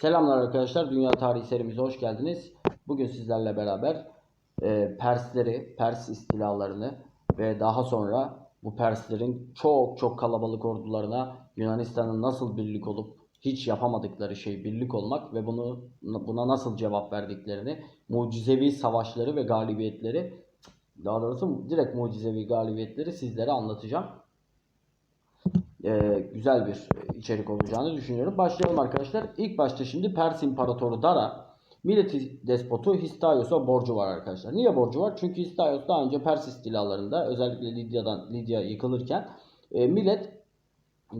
Selamlar arkadaşlar. Dünya Tarihi serimize hoş geldiniz. Bugün sizlerle beraber e, Persleri, Pers istilalarını ve daha sonra bu Perslerin çok çok kalabalık ordularına Yunanistan'ın nasıl birlik olup hiç yapamadıkları şey birlik olmak ve bunu buna nasıl cevap verdiklerini, mucizevi savaşları ve galibiyetleri, daha doğrusu direkt mucizevi galibiyetleri sizlere anlatacağım e, güzel bir içerik olacağını düşünüyorum. Başlayalım arkadaşlar. İlk başta şimdi Pers İmparatoru Dara milleti despotu Histaios'a borcu var arkadaşlar. Niye borcu var? Çünkü Histaios daha önce Pers istilalarında özellikle Lidya'dan Lidya yıkılırken e, millet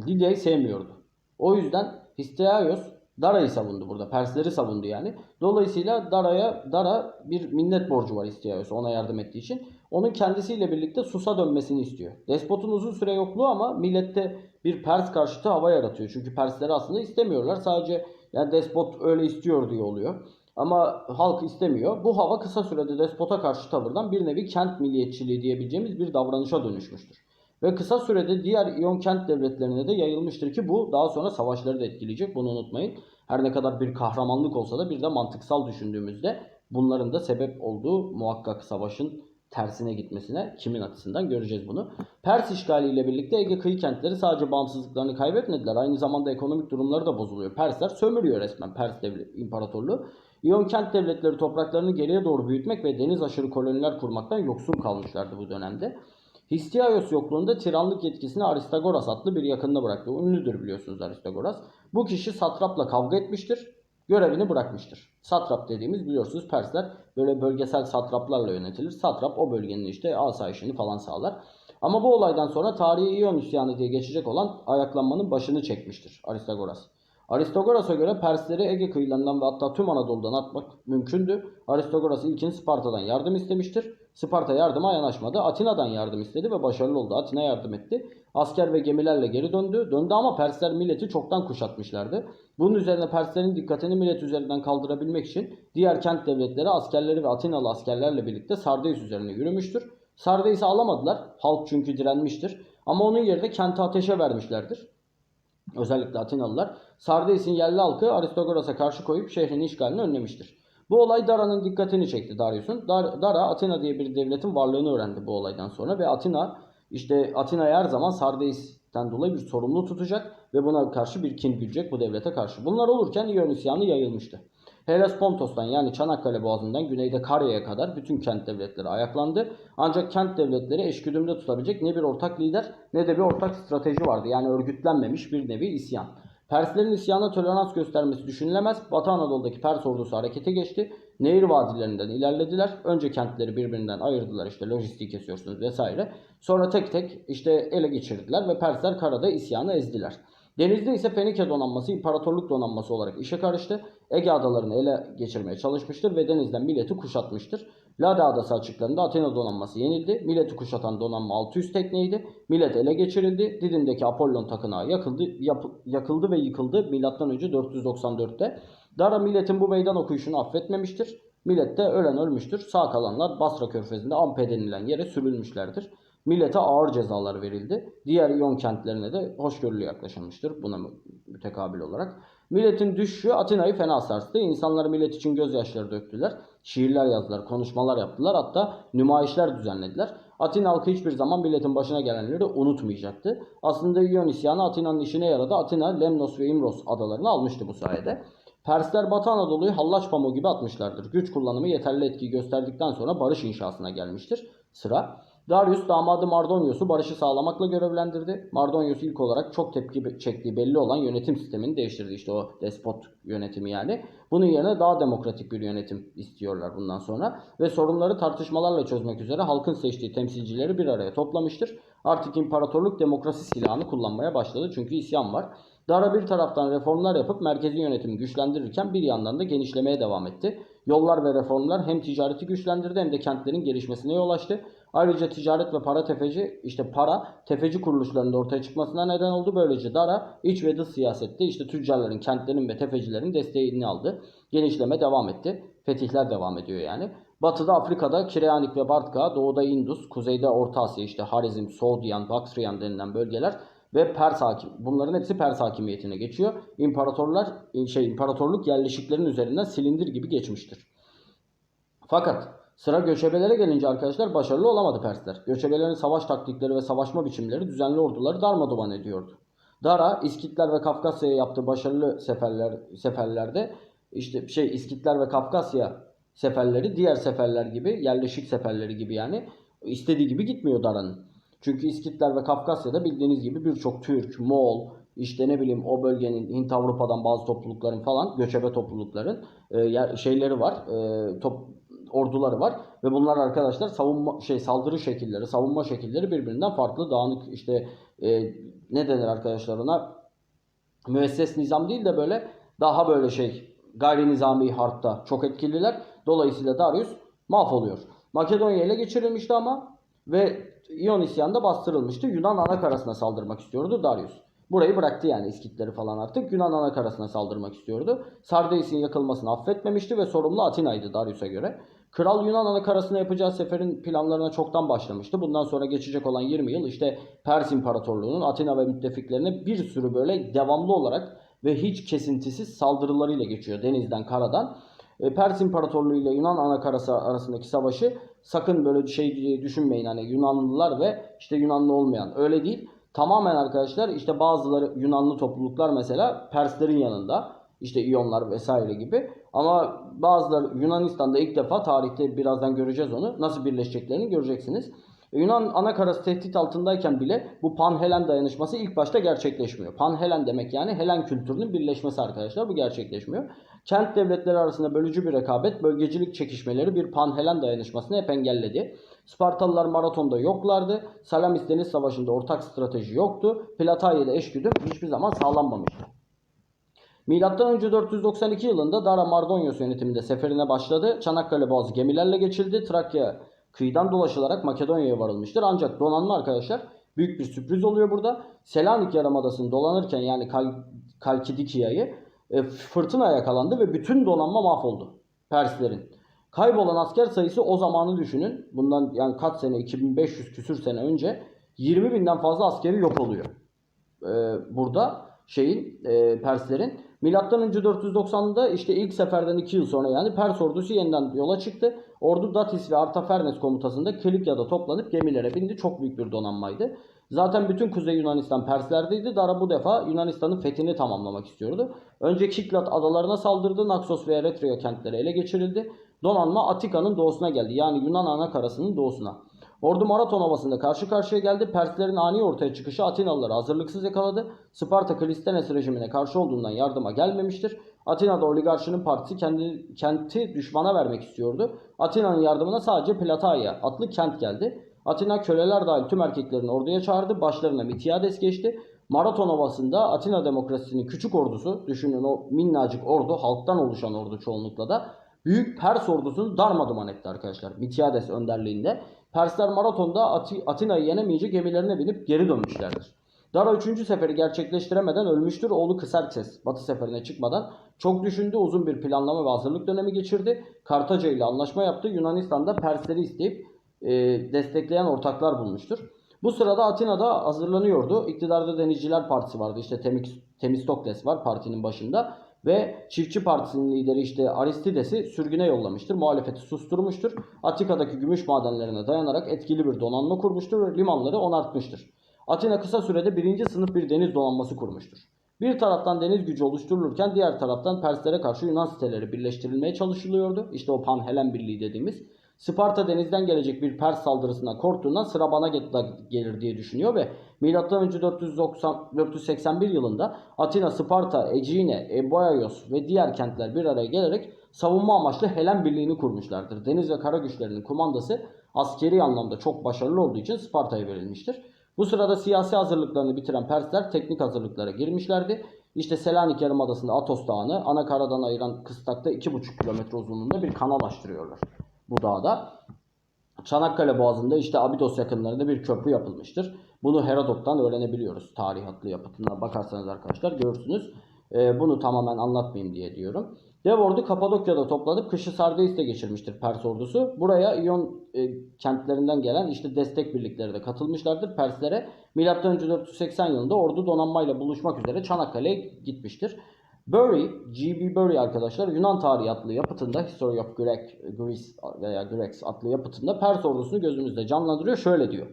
Lidya'yı sevmiyordu. O yüzden Histaios Dara'yı savundu burada. Persleri savundu yani. Dolayısıyla Dara'ya Dara bir minnet borcu var Histaios'a ona yardım ettiği için. Onun kendisiyle birlikte Sus'a dönmesini istiyor. Despotun uzun süre yokluğu ama millette bir Pers karşıtı hava yaratıyor. Çünkü Persleri aslında istemiyorlar. Sadece yani despot öyle istiyor diye oluyor. Ama halk istemiyor. Bu hava kısa sürede despota karşı tavırdan bir nevi kent milliyetçiliği diyebileceğimiz bir davranışa dönüşmüştür. Ve kısa sürede diğer İyon kent devletlerine de yayılmıştır ki bu daha sonra savaşları da etkileyecek. Bunu unutmayın. Her ne kadar bir kahramanlık olsa da bir de mantıksal düşündüğümüzde bunların da sebep olduğu muhakkak savaşın tersine gitmesine kimin açısından göreceğiz bunu. Pers işgaliyle birlikte Ege kıyı kentleri sadece bağımsızlıklarını kaybetmediler. Aynı zamanda ekonomik durumları da bozuluyor. Persler sömürüyor resmen Pers devlet, imparatorluğu. İyon kent devletleri topraklarını geriye doğru büyütmek ve deniz aşırı koloniler kurmaktan yoksun kalmışlardı bu dönemde. Histiaios yokluğunda tiranlık yetkisini Aristagoras adlı bir yakınına bıraktı. Ünlüdür biliyorsunuz Aristagoras. Bu kişi satrapla kavga etmiştir. Görevini bırakmıştır. Satrap dediğimiz biliyorsunuz Persler böyle bölgesel satraplarla yönetilir. Satrap o bölgenin işte asayişini falan sağlar. Ama bu olaydan sonra tarihi İyon isyanı diye geçecek olan ayaklanmanın başını çekmiştir Aristagoras. Aristogoras'a göre Persleri Ege kıyılarından ve hatta tüm Anadolu'dan atmak mümkündü. Aristogoras ilkin Sparta'dan yardım istemiştir. Sparta yardıma yanaşmadı. Atina'dan yardım istedi ve başarılı oldu. Atina yardım etti. Asker ve gemilerle geri döndü. Döndü ama Persler milleti çoktan kuşatmışlardı. Bunun üzerine Perslerin dikkatini millet üzerinden kaldırabilmek için diğer kent devletleri askerleri ve Atinalı askerlerle birlikte Sardeis üzerine yürümüştür. Sardeis'i alamadılar. Halk çünkü direnmiştir. Ama onun yerine kenti ateşe vermişlerdir. Özellikle Atinalılar. Sardeis'in yerli halkı Aristogoras'a karşı koyup şehrin işgalini önlemiştir. Bu olay Dara'nın dikkatini çekti Darius'un. Dar, Dara Atina diye bir devletin varlığını öğrendi bu olaydan sonra ve Atina işte Atina'ya her zaman Sardeis'ten dolayı bir sorumlu tutacak ve buna karşı bir kin gülecek bu devlete karşı. Bunlar olurken İyon yayılmıştı. Helespontos'tan yani Çanakkale Boğazı'ndan güneyde Karya'ya kadar bütün kent devletleri ayaklandı. Ancak kent devletleri eşgüdümde tutabilecek ne bir ortak lider ne de bir ortak strateji vardı. Yani örgütlenmemiş bir nevi isyan. Perslerin isyana tolerans göstermesi düşünülemez. Batı Anadolu'daki Pers ordusu harekete geçti. Nehir vadilerinden ilerlediler. Önce kentleri birbirinden ayırdılar işte lojistik kesiyorsunuz vesaire. Sonra tek tek işte ele geçirdiler ve Persler karada isyanı ezdiler. Denizde ise Fenike donanması imparatorluk donanması olarak işe karıştı. Ege adalarını ele geçirmeye çalışmıştır ve denizden milleti kuşatmıştır. Lada adası açıklarında Athena donanması yenildi. Milleti kuşatan donanma 600 tekneydi. Millet ele geçirildi. Didim'deki Apollon takınağı yakıldı, yap, yakıldı ve yıkıldı önce 494'te. Dara milletin bu meydan okuyuşunu affetmemiştir. Millet de ölen ölmüştür. Sağ kalanlar Basra körfezinde Ampe denilen yere sürülmüşlerdir. Millete ağır cezalar verildi. Diğer İyon kentlerine de hoşgörülü yaklaşılmıştır buna mütekabil olarak. Milletin düşüşü Atina'yı fena sarstı. İnsanlar millet için gözyaşları döktüler. Şiirler yazdılar, konuşmalar yaptılar. Hatta nümayişler düzenlediler. Atina halkı hiçbir zaman milletin başına gelenleri unutmayacaktı. Aslında İyon isyanı Atina'nın işine yaradı. Atina, Lemnos ve İmros adalarını almıştı bu sayede. Persler Batı Anadolu'yu hallaç pamuğu gibi atmışlardır. Güç kullanımı yeterli etkiyi gösterdikten sonra barış inşasına gelmiştir sıra. Darius damadı Mardonius'u barışı sağlamakla görevlendirdi. Mardonius ilk olarak çok tepki çektiği belli olan yönetim sistemini değiştirdi. İşte o despot yönetimi yani. Bunun yerine daha demokratik bir yönetim istiyorlar bundan sonra. Ve sorunları tartışmalarla çözmek üzere halkın seçtiği temsilcileri bir araya toplamıştır. Artık imparatorluk demokrasi silahını kullanmaya başladı çünkü isyan var. Dara bir taraftan reformlar yapıp merkezi yönetimi güçlendirirken bir yandan da genişlemeye devam etti. Yollar ve reformlar hem ticareti güçlendirdi hem de kentlerin gelişmesine yol açtı. Ayrıca ticaret ve para tefeci işte para tefeci kuruluşlarının ortaya çıkmasına neden oldu. Böylece Dara iç ve dış siyasette işte tüccarların, kentlerin ve tefecilerin desteğini aldı. Genişleme devam etti. Fetihler devam ediyor yani. Batıda Afrika'da Kireanik ve Bartka, doğuda Indus, kuzeyde Orta Asya işte Harizm, Soğdiyan, Baktriyan denilen bölgeler ve Pers hakim. Bunların hepsi Pers hakimiyetine geçiyor. İmparatorlar şey imparatorluk yerleşiklerin üzerinden silindir gibi geçmiştir. Fakat sıra göçebelere gelince arkadaşlar başarılı olamadı Persler. Göçebelerin savaş taktikleri ve savaşma biçimleri düzenli orduları darmaduman ediyordu. Dara, İskitler ve Kafkasya'ya yaptığı başarılı seferler seferlerde işte şey İskitler ve Kafkasya seferleri diğer seferler gibi yerleşik seferleri gibi yani istediği gibi gitmiyor Dara'nın. Çünkü İskitler ve Kafkasya'da bildiğiniz gibi birçok Türk, Moğol, işte ne bileyim o bölgenin Hint Avrupa'dan bazı toplulukların falan göçebe toplulukların e, yer- şeyleri var. e, top, orduları var ve bunlar arkadaşlar savunma şey saldırı şekilleri, savunma şekilleri birbirinden farklı, dağınık işte e, ne denir arkadaşlar ona? Müesses nizam değil de böyle daha böyle şey gayri nizami harpta çok etkililer. Dolayısıyla Darius mahvoluyor. Makedonya ele geçirilmişti ama ve İyon isyanında bastırılmıştı. Yunan anakarasına saldırmak istiyordu Darius. Burayı bıraktı yani İskitleri falan artık. Yunan anakarasına saldırmak istiyordu. Sardeis'in yakılmasını affetmemişti ve sorumlu Atina'ydı Darius'a göre. Kral Yunan anakarasına yapacağı seferin planlarına çoktan başlamıştı. Bundan sonra geçecek olan 20 yıl işte Pers İmparatorluğu'nun Atina ve müttefiklerine bir sürü böyle devamlı olarak ve hiç kesintisiz saldırılarıyla geçiyor denizden karadan. E, Pers İmparatorluğu ile Yunan anakarası arasındaki savaşı sakın böyle şey düşünmeyin hani Yunanlılar ve işte Yunanlı olmayan öyle değil. Tamamen arkadaşlar işte bazıları Yunanlı topluluklar mesela Perslerin yanında işte İyonlar vesaire gibi ama bazıları Yunanistan'da ilk defa tarihte birazdan göreceğiz onu nasıl birleşeceklerini göreceksiniz. Yunan anakarası tehdit altındayken bile bu Pan-Helen dayanışması ilk başta gerçekleşmiyor. Pan-Helen demek yani Helen kültürünün birleşmesi arkadaşlar bu gerçekleşmiyor. Kent devletleri arasında bölücü bir rekabet, bölgecilik çekişmeleri bir Pan-Helen dayanışmasını hep engelledi. Spartalılar maratonda yoklardı. Salamis Deniz Savaşı'nda ortak strateji yoktu. Platalya'da eşgüdüm hiçbir zaman sağlanmamıştı. Önce 492 yılında Dara Mardonyos yönetiminde seferine başladı. Çanakkale Boğazı gemilerle geçildi. Trakya kıyıdan dolaşılarak Makedonya'ya varılmıştır. Ancak donanma arkadaşlar büyük bir sürpriz oluyor burada. Selanik Yarımadası'nı dolanırken yani Kal Kalkidikia'yı e, fırtına yakalandı ve bütün donanma mahvoldu Perslerin. Kaybolan asker sayısı o zamanı düşünün. Bundan yani kaç sene 2500 küsür sene önce 20 binden fazla askeri yok oluyor. Ee, burada şeyin e, Perslerin Milattan önce 490'da işte ilk seferden 2 yıl sonra yani Pers ordusu yeniden yola çıktı. Ordu Datis ve Artafernes komutasında Kilikya'da toplanıp gemilere bindi. Çok büyük bir donanmaydı. Zaten bütün Kuzey Yunanistan Perslerdeydi. Dara bu defa Yunanistan'ın fethini tamamlamak istiyordu. Önce Kiklat adalarına saldırdı. Naxos ve Eretria kentleri ele geçirildi. Donanma Atika'nın doğusuna geldi. Yani Yunan anakarasının doğusuna. Ordu Maraton Ovası'nda karşı karşıya geldi. Perslerin ani ortaya çıkışı Atinalıları hazırlıksız yakaladı. Sparta Klistenes rejimine karşı olduğundan yardıma gelmemiştir. Atina'da oligarşinin partisi kendi kenti düşmana vermek istiyordu. Atina'nın yardımına sadece Plataia adlı kent geldi. Atina köleler dahil tüm erkeklerini orduya çağırdı. Başlarına Mitiades geçti. Maraton Ovası'nda Atina demokrasisinin küçük ordusu, düşünün o minnacık ordu, halktan oluşan ordu çoğunlukla da büyük Pers ordusunu darmaduman etti arkadaşlar. Mitiades önderliğinde. Persler maratonda Ati- Atina'yı yenemeyince gemilerine binip geri dönmüşlerdir. Dara 3. seferi gerçekleştiremeden ölmüştür. Oğlu Kıserkses Batı seferine çıkmadan çok düşündü. Uzun bir planlama ve hazırlık dönemi geçirdi. Kartaca ile anlaşma yaptı. Yunanistan'da Persleri isteyip e, destekleyen ortaklar bulmuştur. Bu sırada Atina'da hazırlanıyordu. İktidarda Denizciler Partisi vardı. İşte Temistokles var partinin başında. Ve Çiftçi Partisi'nin lideri işte Aristides'i sürgüne yollamıştır. Muhalefeti susturmuştur. Atika'daki gümüş madenlerine dayanarak etkili bir donanma kurmuştur ve limanları onartmıştır. Atina kısa sürede birinci sınıf bir deniz donanması kurmuştur. Bir taraftan deniz gücü oluşturulurken diğer taraftan Perslere karşı Yunan siteleri birleştirilmeye çalışılıyordu. İşte o Pan-Helen Birliği dediğimiz. Sparta denizden gelecek bir Pers saldırısından korktuğundan sıra bana ge- gelir diye düşünüyor ve M.Ö. 490, 481 yılında Atina, Sparta, Egine, Eboios ve diğer kentler bir araya gelerek savunma amaçlı Helen Birliği'ni kurmuşlardır. Deniz ve kara güçlerinin kumandası askeri anlamda çok başarılı olduğu için Sparta'ya verilmiştir. Bu sırada siyasi hazırlıklarını bitiren Persler teknik hazırlıklara girmişlerdi. İşte Selanik Yarımadası'nda Atos Dağı'nı ana karadan ayıran kıstakta 2,5 kilometre uzunluğunda bir kanal açtırıyorlar bu dağda. Çanakkale Boğazı'nda işte Abidos yakınlarında bir köprü yapılmıştır. Bunu Herodot'tan öğrenebiliyoruz. Tarih adlı yapıtına bakarsanız arkadaşlar görürsünüz. E, bunu tamamen anlatmayayım diye diyorum. Dev ordu Kapadokya'da toplanıp kışı Sardeis'te geçirmiştir Pers ordusu. Buraya İyon e, kentlerinden gelen işte destek birlikleri de katılmışlardır Perslere. M.Ö. 480 yılında ordu donanmayla buluşmak üzere Çanakkale'ye gitmiştir. Bury, G.B. Bury arkadaşlar Yunan tarihi adlı yapıtında History of Greek, Greece veya Greeks adlı yapıtında Pers ordusunu gözümüzde canlandırıyor. Şöyle diyor.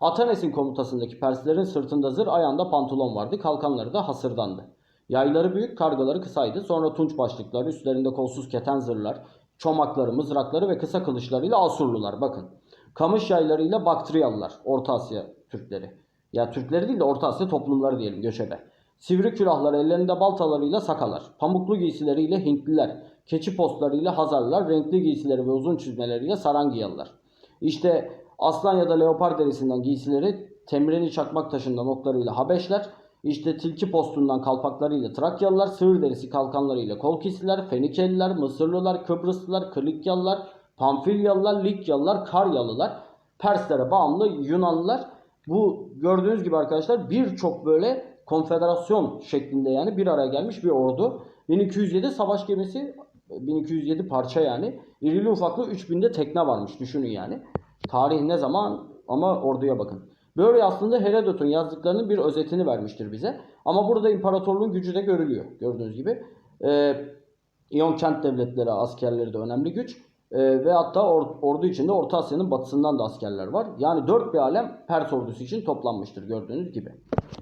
Atanes'in komutasındaki Perslerin sırtında zırh ayağında pantolon vardı. Kalkanları da hasırdandı. Yayları büyük, kargaları kısaydı. Sonra tunç başlıkları, üstlerinde kolsuz keten zırhlar, çomakları, mızrakları ve kısa kılıçlarıyla Asurlular. Bakın. Kamış yaylarıyla Baktriyalılar, Orta Asya Türkleri. Ya Türkleri değil de Orta Asya toplumları diyelim göçebe. Sivri külahlar ellerinde baltalarıyla Sakalar. Pamuklu giysileriyle Hintliler. Keçi postlarıyla Hazarlar. Renkli giysileri ve uzun çizmeleriyle Sarangiyalılar. İşte aslan ya da leopar derisinden giysileri temreni çakmak taşından oklarıyla Habeşler. İşte tilki postundan kalpaklarıyla Trakyalılar, sığır derisi kalkanlarıyla Kolkisliler, Fenikeliler, Mısırlılar, Kıbrıslılar, Klikyalılar, Pamfilyalılar, Likyalılar, Karyalılar, Perslere bağımlı Yunanlılar. Bu gördüğünüz gibi arkadaşlar birçok böyle konfederasyon şeklinde yani bir araya gelmiş bir ordu. 1207 savaş gemisi 1207 parça yani. İrili ufaklı 3000'de tekne varmış düşünün yani. Tarih ne zaman ama orduya bakın. Böyle aslında Herodot'un yazdıklarının bir özetini vermiştir bize. Ama burada imparatorluğun gücü de görülüyor gördüğünüz gibi. Ee, İyon kent devletleri askerleri de önemli güç. Ee, ve hatta or- ordu içinde Orta Asya'nın batısından da askerler var. Yani dört bir alem Pers ordusu için toplanmıştır gördüğünüz gibi.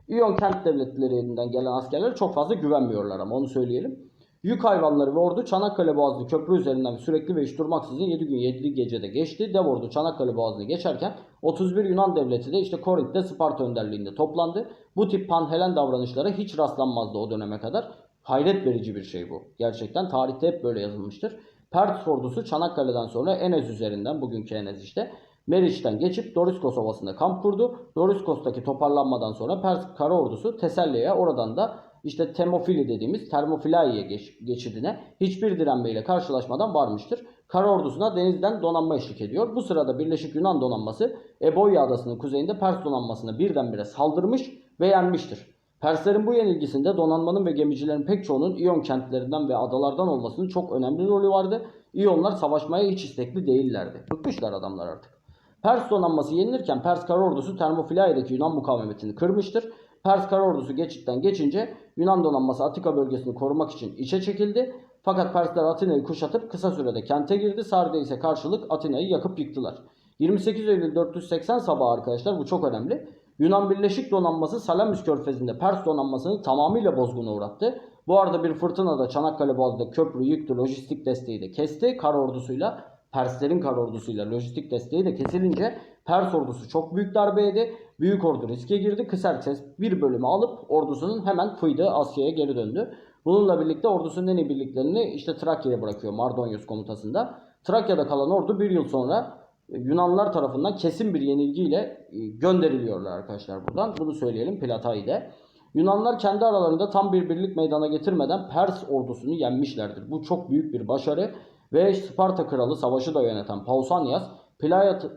İyon kent devletlerinden gelen askerlere çok fazla güvenmiyorlar ama onu söyleyelim. Yük hayvanları ve ordu Çanakkale Boğazı köprü üzerinden sürekli ve hiç durmaksızın 7 gün 7 gecede geçti. Dev ordu Çanakkale Boğazı'nı geçerken 31 Yunan devleti de işte Korint'te Sparta önderliğinde toplandı. Bu tip panhelen davranışlara hiç rastlanmazdı o döneme kadar. Hayret verici bir şey bu. Gerçekten tarihte hep böyle yazılmıştır. Pers ordusu Çanakkale'den sonra Enes üzerinden bugünkü Enes işte Meriç'ten geçip Doriskos Ovası'nda kamp kurdu. Doriskos'taki toparlanmadan sonra Pers kara ordusu Teselli'ye oradan da işte Temofili dediğimiz Termofilaiye geç, geçidine hiçbir direnmeyle karşılaşmadan varmıştır. Kara ordusuna denizden donanma eşlik ediyor. Bu sırada Birleşik Yunan donanması Eboya adasının kuzeyinde Pers donanmasına birdenbire saldırmış ve yenmiştir. Perslerin bu yenilgisinde donanmanın ve gemicilerin pek çoğunun İyon kentlerinden ve adalardan olmasının çok önemli rolü vardı. İyonlar savaşmaya hiç istekli değillerdi. Bıkmışlar adamlar artık. Pers donanması yenilirken Pers kara ordusu Termofilai'deki Yunan mukavemetini kırmıştır. Pers kara ordusu geçitten geçince Yunan donanması Atika bölgesini korumak için içe çekildi. Fakat Persler Atina'yı kuşatıp kısa sürede kente girdi. Sarde ise karşılık Atina'yı yakıp yıktılar. 28 Eylül 480 sabahı arkadaşlar bu çok önemli. Yunan Birleşik Donanması Salamis Körfezi'nde Pers donanmasını tamamıyla bozguna uğrattı. Bu arada bir fırtına da Çanakkale Boğazı'nda köprü, yüktü, lojistik desteği de kesti. Kara ordusuyla, Perslerin kara ordusuyla lojistik desteği de kesilince Pers ordusu çok büyük darbe yedi. Büyük ordu riske girdi. Kıserçes bir bölümü alıp ordusunun hemen fıydığı Asya'ya geri döndü. Bununla birlikte ordusunun en iyi birliklerini işte Trakya'ya bırakıyor Mardonyos komutasında. Trakya'da kalan ordu bir yıl sonra Yunanlar tarafından kesin bir yenilgiyle e, gönderiliyorlar arkadaşlar buradan. Bunu söyleyelim Platai'de. Yunanlar kendi aralarında tam bir birlik meydana getirmeden Pers ordusunu yenmişlerdir. Bu çok büyük bir başarı ve Sparta kralı savaşı da yöneten Pausanias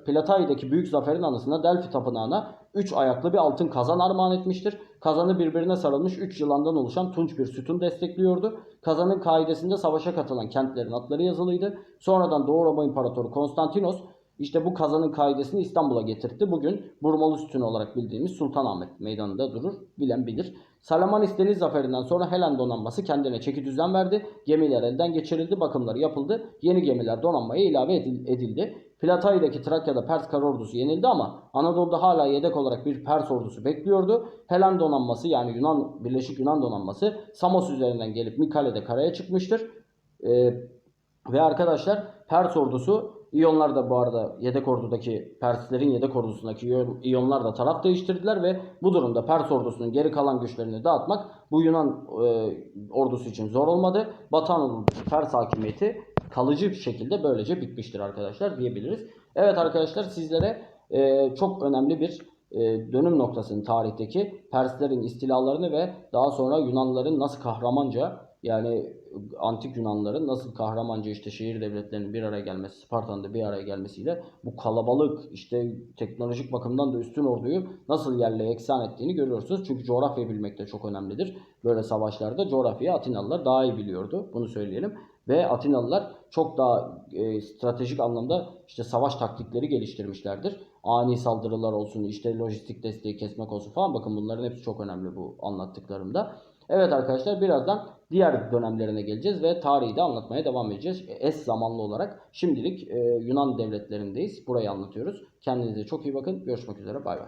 Platai'deki büyük zaferin anısına Delphi tapınağına 3 ayaklı bir altın kazan armağan etmiştir. Kazanı birbirine sarılmış 3 yılandan oluşan tunç bir sütun destekliyordu. Kazanın kaidesinde savaşa katılan kentlerin adları yazılıydı. Sonradan Doğu Roma İmparatoru Konstantinos işte bu kazanın kaidesini İstanbul'a getirtti. Bugün Burmalı Sütunu olarak bildiğimiz Sultanahmet meydanında durur. Bilen bilir. Salamanis Deniz Zaferi'nden sonra Helen donanması kendine çeki düzen verdi. Gemiler elden geçirildi, bakımları yapıldı. Yeni gemiler donanmaya ilave edil- edildi. Platai'deki Trakya'da Pers kara ordusu yenildi ama Anadolu'da hala yedek olarak bir Pers ordusu bekliyordu. Helen donanması yani Yunan Birleşik Yunan donanması Samos üzerinden gelip Mikale'de karaya çıkmıştır. Ee, ve arkadaşlar Pers ordusu İyonlar da bu arada yedek ordudaki Perslerin yedek ordusundaki İyon- İyonlar da taraf değiştirdiler ve bu durumda Pers ordusunun geri kalan güçlerini dağıtmak bu Yunan e, ordusu için zor olmadı. Batı Pers hakimiyeti kalıcı bir şekilde böylece bitmiştir arkadaşlar diyebiliriz. Evet arkadaşlar sizlere e, çok önemli bir e, dönüm noktasını tarihteki Perslerin istilalarını ve daha sonra Yunanlıların nasıl kahramanca Yani antik Yunanların nasıl kahramanca işte şehir devletlerinin bir araya gelmesi, Sparta'nın da bir araya gelmesiyle bu kalabalık işte teknolojik bakımdan da üstün orduyu nasıl yerle eksan ettiğini görüyorsunuz. Çünkü coğrafya bilmek de çok önemlidir. Böyle savaşlarda coğrafyayı Atinalılar daha iyi biliyordu. Bunu söyleyelim. Ve Atinalılar çok daha e, stratejik anlamda işte savaş taktikleri geliştirmişlerdir. Ani saldırılar olsun, işte lojistik desteği kesmek olsun falan. Bakın bunların hepsi çok önemli bu anlattıklarımda. Evet arkadaşlar birazdan diğer dönemlerine geleceğiz ve tarihi de anlatmaya devam edeceğiz. Es zamanlı olarak şimdilik e, Yunan devletlerindeyiz. Burayı anlatıyoruz. Kendinize çok iyi bakın. Görüşmek üzere. Bay bay.